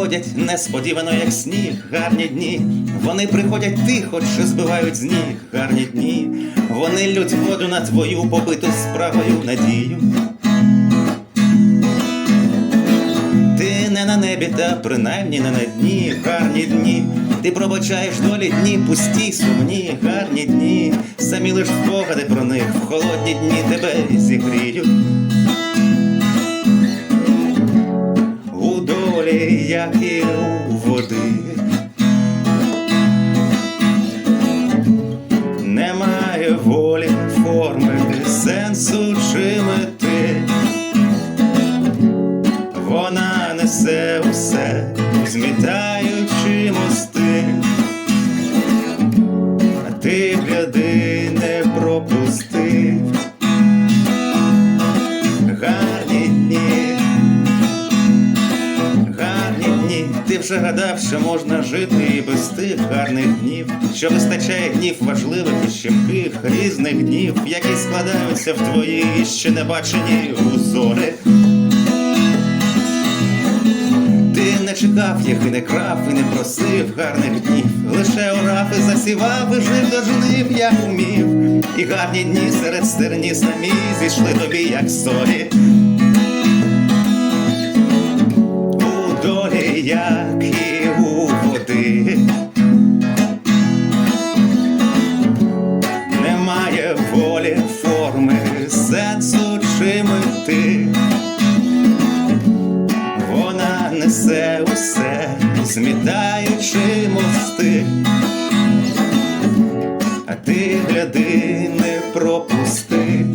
Приходять несподівано, як сніг, гарні дні. Вони приходять тихо, що збивають з ніг, гарні дні. Вони лють воду на твою побиту справою надію. Ти не на небі, та принаймні не на дні, гарні дні. Ти пробачаєш долі дні, пусті, сумні, гарні дні. Самі лиш спогади про них в холодні дні тебе зігріють. Долі, як і у води. Немає волі, форми, сенсу чи мети. Вона несе усе, змітаючи дні. Гадав, що можна жити і без тих гарних днів, що вистачає днів важливих і щемких різних днів, які складаються в твої ще не бачені узори. Ти не чекав їх і не крав, і не просив гарних днів. Лише орав і засівав, і жив дожнив, як умів. І гарні дні серед стерні самі зійшли тобі, як солі. Несе усе, змітаючи мости. А ти гляди, не пропусти.